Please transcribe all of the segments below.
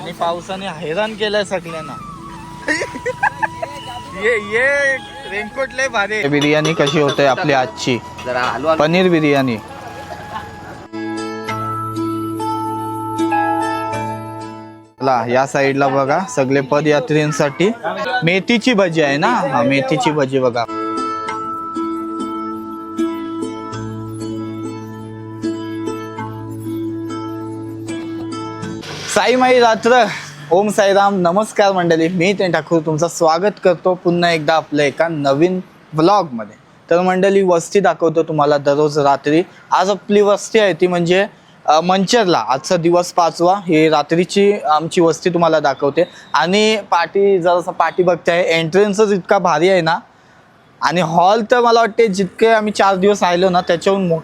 आणि पावसाने हैराण केलंय सगळ्यांना. ये ये रेनकोट लय भारी बिर्याणी कशी होते आपली आजची? पनीर बिर्याणी. या साईडला बघा सगळे पदयात्रींसाठी मेथीची भजी आहे ना? हा मेथीची भजी बघा. साईमाई रात्र. ओम साईराम. नमस्कार मंडळी. मी ते ठाकूर. तुमचं स्वागत करतो पुन्हा एकदा आपल्या एका नवीन व्लॉगमध्ये तर मंडळी वस्ती दाखवतो तुम्हाला दररोज रात्री. आज आपली वस्ती आहे ती म्हणजे मंचरला. आजचा दिवस पाचवा. ही रात्रीची आमची वस्ती तुम्हाला दाखवते. आणि पाठी जरासा पाठी बघते आहे एंट्रन्सच इतका भारी आहे ना. आणि हॉल तर मला वाटते जितके आम्ही चार दिवस राहिलो ना त्याच्याहून मो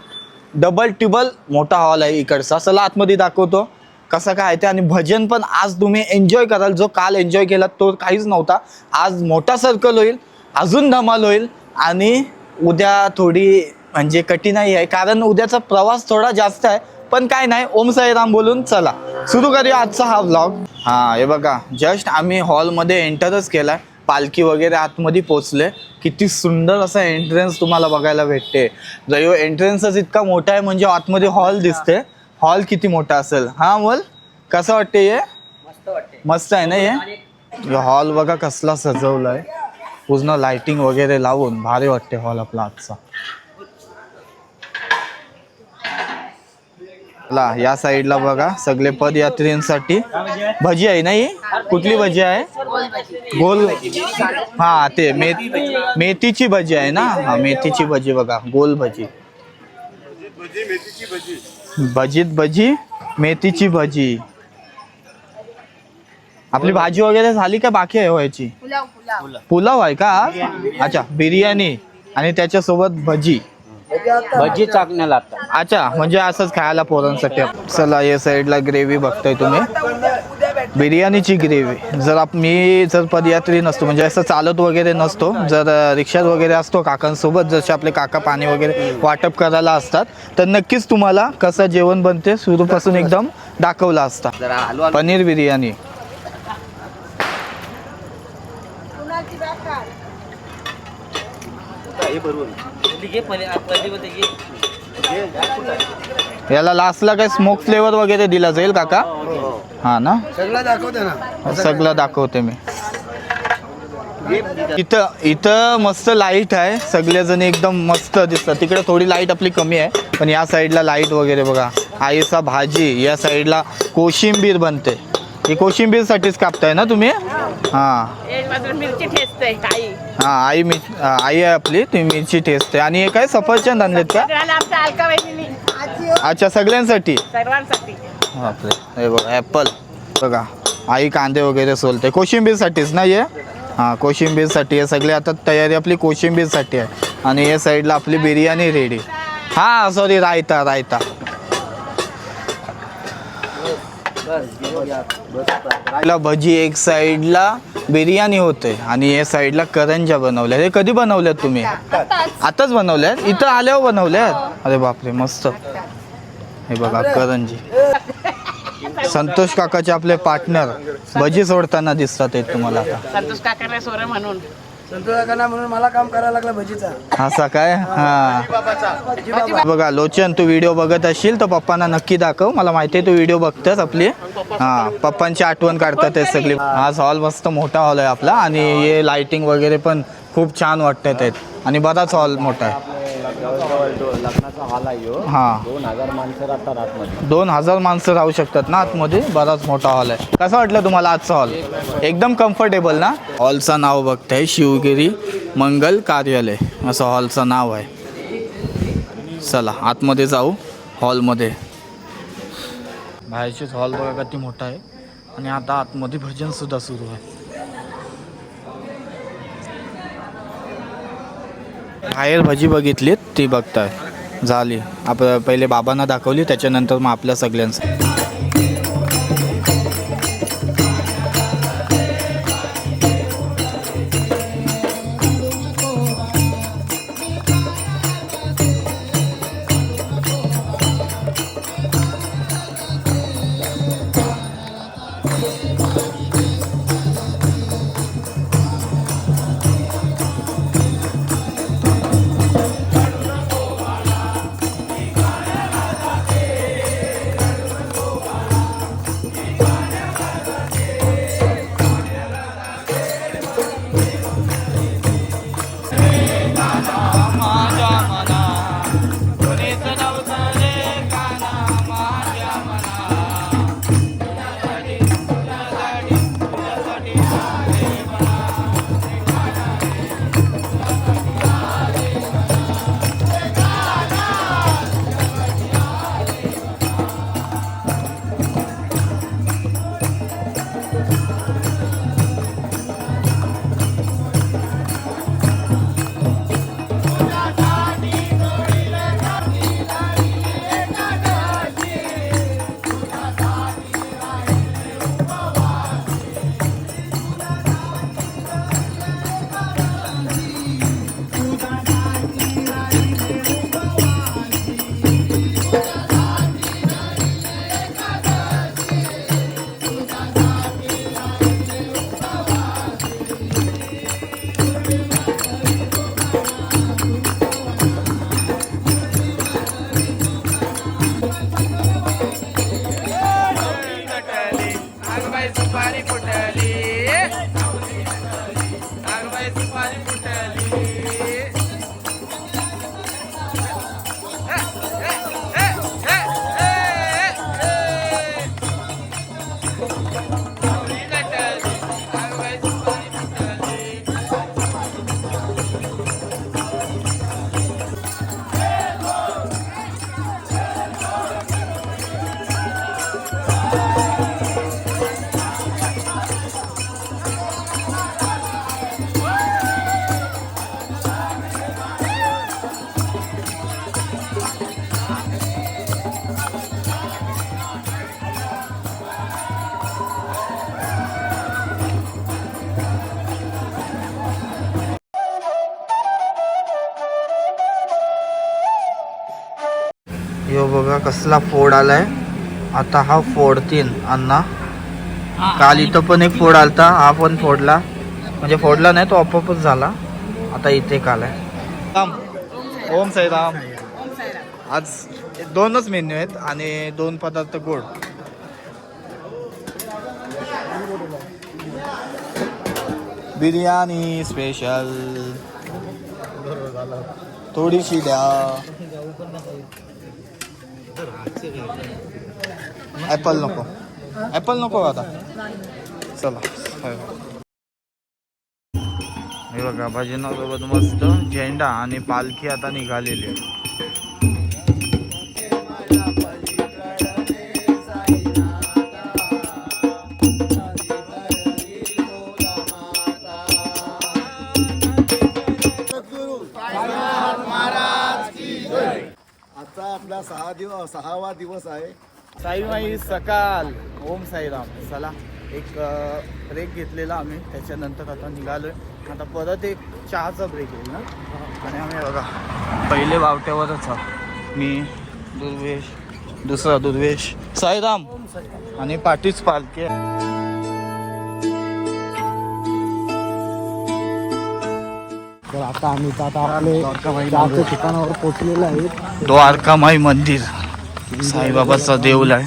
डबल ट्युबल मोठा हॉल आहे इकडचा. चला आतमध्ये दाखवतो. कसं काय ते आणि भजन पण आज तुम्ही एन्जॉय कराल. जो काल एन्जॉय केला तो काहीच नव्हता. आज मोठा सर्कल होईल अजून धमाल होईल आणि उद्या थोडी म्हणजे कठीणाई आहे. कारण उद्याचा प्रवास थोडा जास्त आहे पण काय नाही ओम साईराम बोलून चला. सुरू करूया आजचा हा व्लॉग हा हे बघा जस्ट आम्ही हॉलमध्ये एंटरच केलाय. पालखी वगैरे आतमध्ये पोचले किती सुंदर असा एंट्रन्स तुम्हाला बघायला भेटते. जर एंट्रन्सच इतका मोठा आहे म्हणजे आतमध्ये हॉल दिसते. हॉल किती मोठा असेल? हा बोल कसं वाटते हे? मस्त आहे ना हे? हॉल बघा कसला सजवलाय. पूर्ण लाइटिंग वगैरे लावून भारी वाटते हॉल आपला आजचा. ला या साईडला बघा. सगळे पदयात्रींसाठी भजी आहे ना ही? कुठली भजी आहे? गोल हा ते मे मेथीची भजी आहे ना? हा मेथीची भजी बघा. गोल भजी. भजीत भजी मेथीची भजी. आपली भाजी वगैरे झाली का बाकी आहे व्हायची पुलाव पुलाव आहे का? अच्छा बिर्याणी आणि त्याच्यासोबत भजी. भजी चाकण्या लागतात अच्छा म्हणजे असंच खायला पोरांसाठी. चला या साईडला ग्रेव्ही बघताय तुम्ही. बिर्याणीची ग्रेव्ही. जर आप मी जर पदयात्री नसतो म्हणजे असं चालत वगैरे नसतो जर रिक्षात वगैरे असतो काकांसोबत जसे आपले काका पाणी वगैरे वाटप करायला असतात तर नक्कीच तुम्हाला कसं जेवण बनते सुरूपासून एकदम दाखवला असता. पनीर बिर्याणी. याला लास्टला काय स्मोक फ्लेवर वगैरे दिला जाईल काका? हा ना? सगळं दाखवते ना. सगळं दाखवते मी. इथं इथं मस्त लाइट आहे. सगळेजण एकदम मस्त दिसतात. तिकडे थोडी लाइट आपली कमी आहे पण या साईडला लाइट वगैरे बघा. आईचा भाजी या साईडला कोशिंबीर बनते. ही कोशिंबीरसाठीच कापताय ना तुम्ही? हां. एक बाजूला मिरची ठेचते आई हां आई मी आई आहे आपली ती मिरची ठेचते आणि हे काय सफरचंद आणलेत का? अच्छा सगळ्यांसाठी? सर्वांसाठी. बापरे. हे बघा ॲपल बघा आई कांदे वगैरे सोलते. कोशिंबीरसाठीच ना हे? हां कोशिंबीरसाठी. हे सगळे आता तयारी आपली कोशिंबीरसाठी आहे. आणि या साईडला आपली बिर्याणी रेडी हां सॉरी रायता रायता. साईडला भजी एक साईडला बिर्याणी होते आणि या साईडला करंजा बनवल्या. हे कधी बनवल्यात तुम्ही? आताच बनवल्यात? इथं आल्यावर बनवल्यात? अरे बापरे मस्त. हे बघा करंजी. संतोष काकाचे आपले पार्टनर भजी सोडताना दिसतात आहेत तुम्हाला आता. संतोष काकाने सोर म्हणून. संतोषाकांना म्हणून मला काम करायला लागलं भजीचा असा काय? हा. बघा लोचन तू व्हिडिओ बघत असशील तर पप्पांना नक्की दाखव. मला माहिती आहे तू व्हिडिओ बघतेस आपली. हा पप्पांची आठवण काढतात हे सगळी. आज हॉल मस्त मोठा हॉल आहे आपला आणि हे लाइटिंग वगैरे पण खूप छान वाटतात आहेत आणि बराच हॉल मोठा आहे. लग्नाचा हॉल आहे ह्यो. हा. दोन हजार माणसं राहतात आतमध्ये. दोन हजार माणसं राहू शकतात ना आतमध्ये? बराच मोठा हॉल आहे. कसं वाटलं तुम्हाला आजचा हॉल एकदम कम्फर्टेबल ना? हॉलचं नाव बघताय शिवगिरी मंगल कार्यालय. असं हॉलचं नाव आहे. चला आतमध्ये जाऊ हॉलमध्ये बाहेरचीच हॉल बघा किती मोठा आहे. आणि आता आतमध्ये भजन सुद्धा सुरू आहे. बाहेर भजी बघितलीत ती बघताय. झाली. आपलं पहिले बाबांना दाखवली त्याच्यानंतर मग आपल्या सगळ्यांचं. somebody for that. कसला फोड आलाय? आता हा फोडतील अण्णा. काल इथं पण एक फोड आलता हा पण फोडला. म्हणजे फोडला नाही तो आपोआपच झाला. आता इथे काल आहे ओम साईराम. आज दोनच मेन्यू आहेत आणि दोन पदार्थ गोड. बिर्याणी स्पेशल थोडीशी द्या. ॲपल नको. ॲपल नको आता. चला. हे बघा भजनासोबत मस्त झेंडा आणि पालखी आता निघालेली आहे. सहा दिवस सहावा दिवस आहे. साईमाई सकाल. ओम साईराम. चला एक ब्रेक घेतलेला आम्ही. त्याच्यानंतर आता निघालोय. आता परत एक चहाचा ब्रेक येईल ना? आणि आम्ही बघा. पहिले बावट्यावरच आहोत. मी दुर्वेश दुसरा दुर्वेश. साईराम. आणि पाठीच पालखी आता आम्ही तर आता आपले चारच्या ठिकाणावर पोहोचलेलो आहे द्वारकामाई मंदिर. साईबाबाचा देऊळ आहे.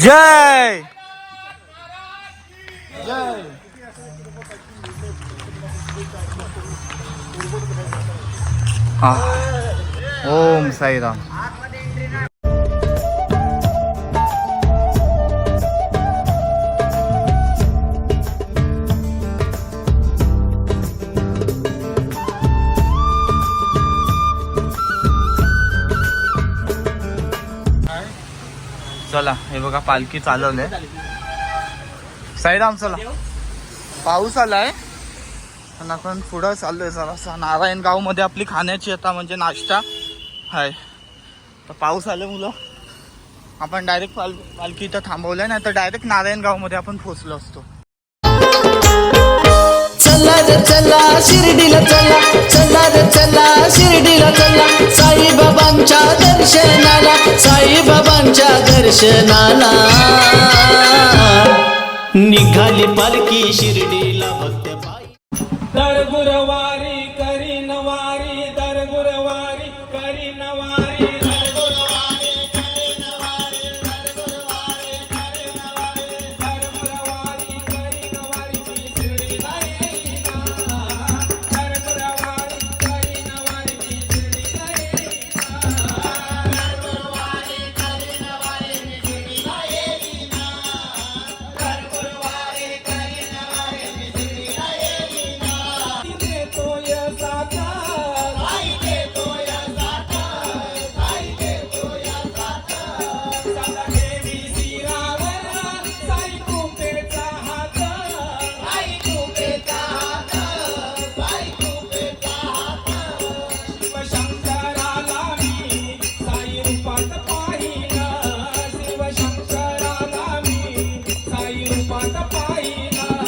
जय! आह. ओम साईराम. चला हे बघा पालखी चालवले साईराम चला. पाऊस आलाय. आणि आपण पुढं चाललोय जरासा नारायणगावमध्ये आपली खाण्याची आता म्हणजे नाश्ता. आहे तर पाऊस आले मुलं. आपण डायरेक्ट पाल पालखी इथं थांबवलंय. नाही तर डायरेक्ट नारायणगावमध्ये आपण पोहोचलो असतो. चला रे चला शिर्डीला चला चला रे चला शिर्डीला चला. साईबाबांच्या दर्शनाला साईबाबांच्या दर्शनाला. निघाली पालखी शिर्डीला भक्त तर दर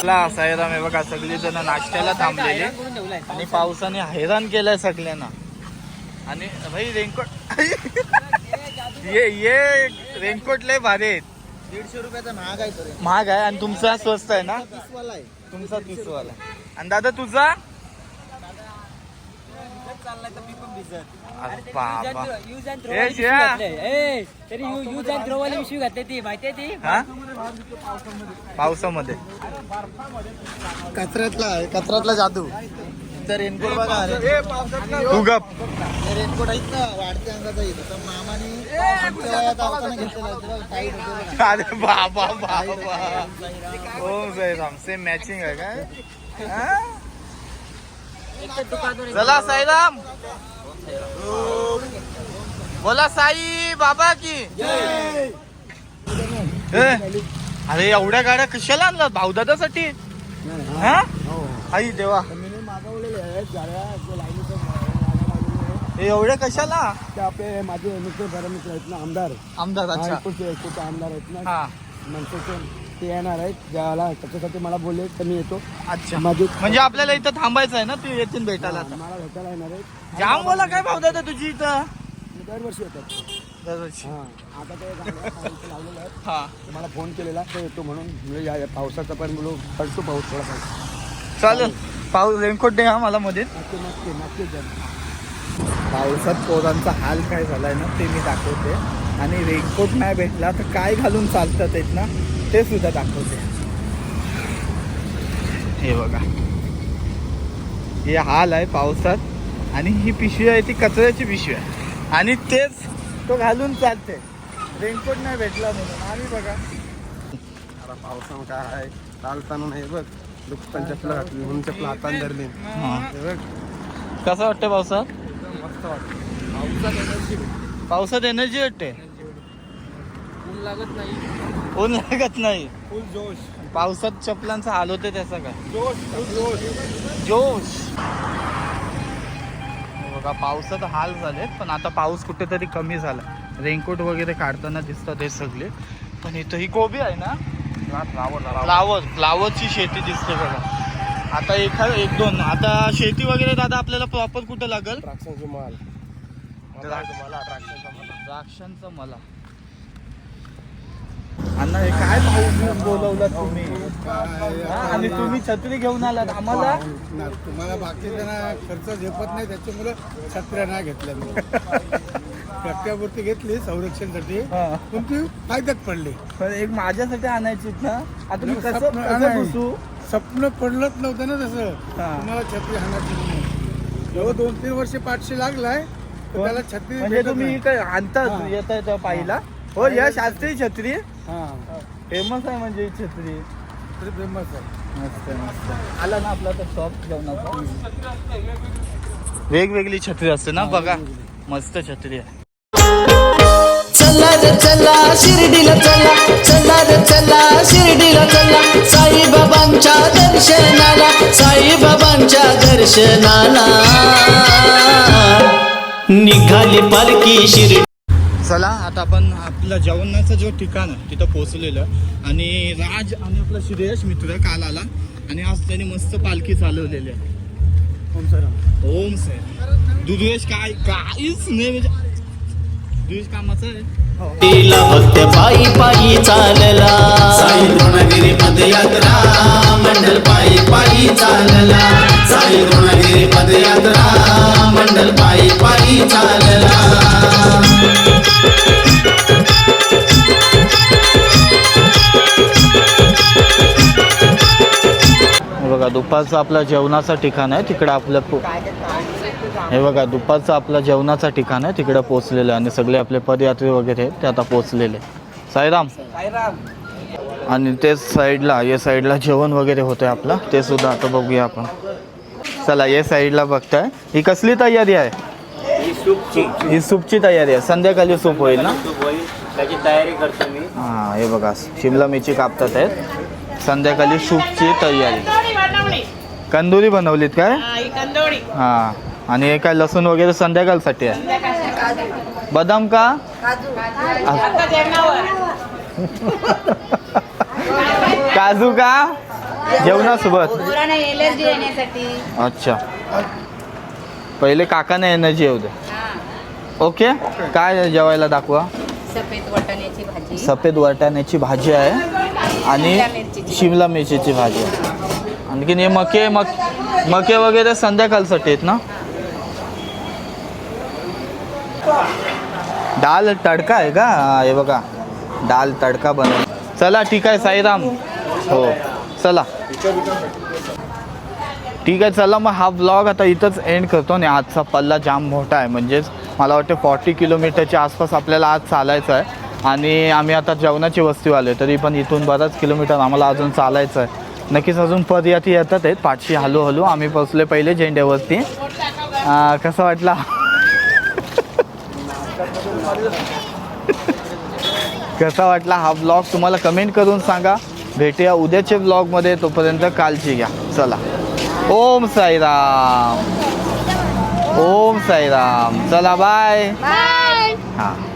पाहिलं आपला साईराम हे बघा सगळी जण नाश्त्याला थांबलेले. आणि पावसाने हैराण केलंय सगळ्यांना. आणि भाई रेनकोट ये ये रेनकोट लय भारी आहेत. दीडशे रुपयाचा महाग आहे महाग आहे आणि तुमचा स्वस्त आहे ना? आहे. तुमचा तीसवाला आणि दादा तुझा? चाललाय बाबा. ए, घातली. ती माहितीये ती? हा? पावसामध्ये कचऱ्यातला आहे कचऱ्यातला जादू. तर रेनकोट बघा. अरे तू गप. हे रेनकोट आहेत ना वाढत्या अंगाचा येतो तर मामाने घेतलेला आहे होते बघा. अरे बाबा बाबा. ओ साईराम सेम मॅचिंग आहे काय? हा? चला साईराम. बोला साई बाबा की. अरे एवढ्या गाड्या कशाला आणल्या भाऊदादासाठी हा? आई देवा. हे एवढ्या कशाला? ते आपले माझे मित्र बरे मित्र आहेत ना आमदार आमदार अच्छा आमदार आहेत ना. हा. मनसेचे. ते येणार आहेत ज्याला त्याच्यासाठी मला बोलले तर मी येतो. अच्छा. माझे म्हणजे आपल्याला इथं थांबायचं आहे ना तू येतील भेटायला आता. मला भेटायला येणार आहेत. जाम बोला काय भाऊदादा तुझी इथं? मी दरवर्षी येतात दरवर्षी. हा आता ते लावलेलं आहे. हा. मला फोन केलेला तो येतो म्हणून. म्हणजे या या पावसाचा पण बोलू पडतो पाऊस थोडा चालेल. पाऊस रेनकोट दे हा मला मध्ये. नक्की नक्की नक्की पावसात पोरांचा हाल काय झालाय ना ते मी दाखवते. आणि रेनकोट नाही भेटला तर काय घालून चालतात आहेत ना? ते सुद्धा दाखवते. हे बघा. हे हाल आहे पावसात आणि ही पिशवी आहे ती कचऱ्याची पिशवी आहे. आणि तेच तो घालून चालते. रेनकोट नाही भेटला म्हणून. आणि बघा. आता पावसानं काय आहे? चालताना नाही बघ. दुखताना चपला घातली म्हणून चपला हाताने धरली. हे. बघ. कसं वाटतं पावसात? मस्त वाटतं पावसात एनर्जी वाटते ऊन लागत नाही. ऊन लागत नाही. फुल जोश. पावसात चपलांचा हाल होते त्याचा काय? जोश फुल जोश. जोश. बघा पावसात हाल झालेत पण आता पाऊस कुठेतरी कमी झाला. रेनकोट वगैरे काढताना दिसतात हे सगळे. पण इथं ही कोबी आहे ना? फ्लावर फ्लावरची शेती दिसते बघा. आता एखाद एक दोन. आता शेती वगैरे दादा आपल्याला प्रॉपर कुठं लागल? द्राक्षांचा माल. द्राक्षांचं मला. अण्णा हे काय घेऊन बोलवलं तुम्ही? हा, आणि तुम्ही छत्री घेऊन आलात आम्हाला? ना- तुम्हाला बाकीच्यांना खर्च झेपत नाही त्याच्यामुळे छत्र्या नाही घेतल्या मी. घेतली संरक्षणसाठी हा. पण ती फायद्यात पडली. पण एक माझ्यासाठी आणायची ना? आता मी कसं स्वप्न- कसं नाही. घुसू स्वप्न पडलंच नव्हतं ना तसं. हा. तुम्हाला छत्री हाणायची म्हणून जेव्हा दोन तीन वर्ष पाठशी लागलाय तर त्याला छत्री म्हणजे भेटत तुम्ही नाही. काय आणतात हा. येत पाहिला हो या शास्त्रीय छत्री. हा. फेमस आहे म्हणजे ही छत्री. तरी फेमस आहे. मस्त मस्त. आला ना आपला तर शॉप जेवणाचा वेगवेगळी छत्री असते ना बघा. मस्त छत्री आहे. चला रे चला शिर्डीला चला. चला रे चला शिर्डीला चला. साईबाबांच्या दर्शनाला साईबाबांच्या दर्शनाला. निघाली पालखी शिर्डी. चला आता आपण आपल्या जेवणाचं जो ठिकाण आहे तिथं पोहोचलेलं. आणि राज आणि आपला श्रेयश मित्र काल आला. आणि आज त्यांनी मस्त पालखी चालवलेली आहे. ओम सर. दुर्वेश काय काहीच नाही म्हणजे दुर्वेश कामाचं आहे. तिला भक्त पायी पायी चालला. साई द्रोणगिरी पदयात्रा मंडल पायी पायी चालला. साई द्रोणगिरी पदयात्रा मंडल पायी पायी चालला. दुपारचं आपलं जेवणाचं ठिकाण आहे तिकडं आपलं पो हे बघा दुपारचं आपलं जेवणाचं ठिकाण आहे तिकडं पोचलेलं आहे. आणि सगळे आपले पदयात्री वगैरे आहेत ते आता पोचलेले साईराम. आणि तेच साईडला या साईडला जेवण वगैरे होतं आहे आपलं. ते सुद्धा आता बघूया आपण. चला या साईडला बघताय. ही कसली तयारी आहे? ही सूपची. तयारी आहे. संध्याकाळी सूप होईल ना? त्याची तयारी करतो मी. हां हे बघा शिमला मिरची कापतात आहेत. संध्याकाळी सूपची तयारी. कंदुरी बनवलीत काय? हा, ही कंदोडी हा. आणि हे काय लसूण वगैरे संध्याकाळसाठी आहे? बदाम का? काजू. का? जेवणासोबत. अच्छा. पहिले काकाने एनर्जी येऊ दे. ओके. काय जेवायला दाखवा? सफेद वाटाण्याची भाजी. सफेद वाटाण्याची भाजी आहे. आणि शिमला मिरचीची भाजी आहे. आणखीन हे मके मक मके वगैरे संध्याकाळसाठी आहेत ना? डाल तडका आहे का? हे बघा. डाल तडका बनव. चला ठीक आहे साईराम. हो चला. ठीक आहे चला मग हा ब्लॉग आता इथंच एंड करतो आणि आजचा पल्ला जाम मोठा आहे. म्हणजेच मला वाटतं फॉर्टी किलोमीटरच्या आसपास आपल्याला आज चालायचं आहे. आणि आम्ही आता जेवणाची वस्ती आलो तरी पण इथून बराच किलोमीटर आम्हाला अजून चालायचं आहे. नक्कीच अजून पदयात्री येतात आहेत. पाठशी हलू हलू. आम्ही पोचले पहिले झेंड्यावरती. कसं वाटला? कसा वाटला हा ब्लॉग तुम्हाला कमेंट करून सांगा. भेटूया उद्याच्या ब्लॉगमध्ये तोपर्यंत काळजी घ्या. चला. ओम साईराम. ओम साईराम. चला बाय हां.